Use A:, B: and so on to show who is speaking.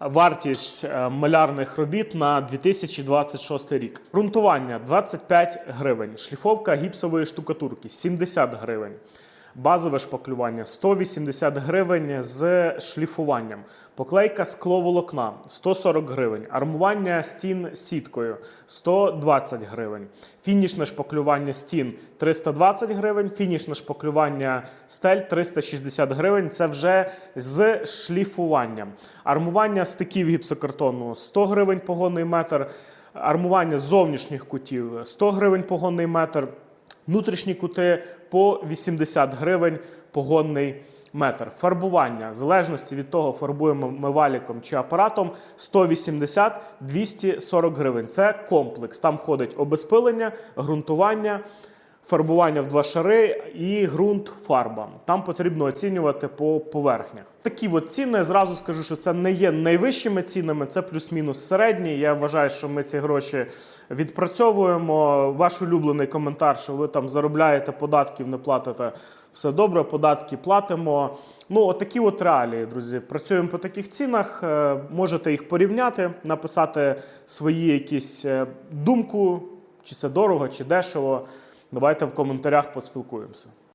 A: вартість е, малярних робіт на 2026 рік. Грунтування 25 гривень, шліфовка гіпсової штукатурки 70 гривень. Базове шпаклювання 180 гривень з шліфуванням. Поклейка скловолокна 140 гривень. Армування стін сіткою 120 гривень. Фінішне шпаклювання стін 320 гривень. Фінішне шпаклювання стель 360 гривень. Це вже з шліфуванням. Армування стиків гіпсокартону 100 гривень погонний метр. Армування зовнішніх кутів 100 гривень погонний метр. Внутрішні кути по 80 гривень погонний метр. Фарбування в залежності від того, фарбуємо ми валіком чи апаратом 180-240 гривень. Це комплекс. Там входить обезпилення, ґрунтування. Фарбування в два шари і ґрунт фарба. Там потрібно оцінювати по поверхнях. Такі от ціни. Зразу скажу, що це не є найвищими цінами, це плюс-мінус середні. Я вважаю, що ми ці гроші відпрацьовуємо. Ваш улюблений коментар, що ви там заробляєте податків, не платите. Все добре, податки платимо. Ну, отакі от реалії, друзі. Працюємо по таких цінах. Е, Можете їх порівняти, написати свої якісь е, думку, чи це дорого, чи дешево. Давайте в коментарях поспілкуємося.